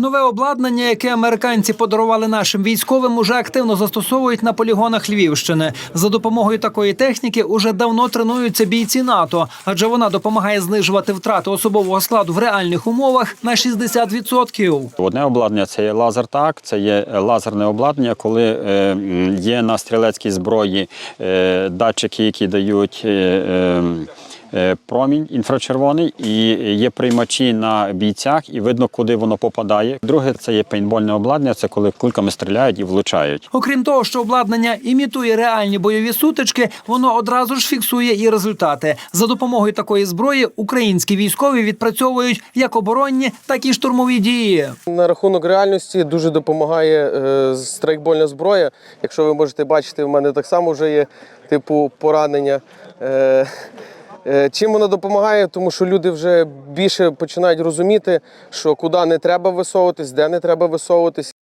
Нове обладнання, яке американці подарували нашим військовим, уже активно застосовують на полігонах Львівщини. За допомогою такої техніки уже давно тренуються бійці НАТО, адже вона допомагає знижувати втрати особового складу в реальних умовах на 60%. Одне обладнання це є лазертак, це є е, лазерне обладнання, коли е, є на стрілецькій зброї е, датчики, які дають. Е, Промінь інфрачервоний і є приймачі на бійцях, і видно, куди воно попадає. Друге, це є пейнтбольне обладнання, це коли кульками стріляють і влучають. Окрім того, що обладнання імітує реальні бойові сутички, воно одразу ж фіксує і результати. За допомогою такої зброї українські військові відпрацьовують як оборонні, так і штурмові дії. На рахунок реальності дуже допомагає е, страйкбольна зброя. Якщо ви можете бачити, в мене так само вже є типу поранення. Е, Чим вона допомагає? Тому що люди вже більше починають розуміти, що куди не треба висовуватись, де не треба висовуватись.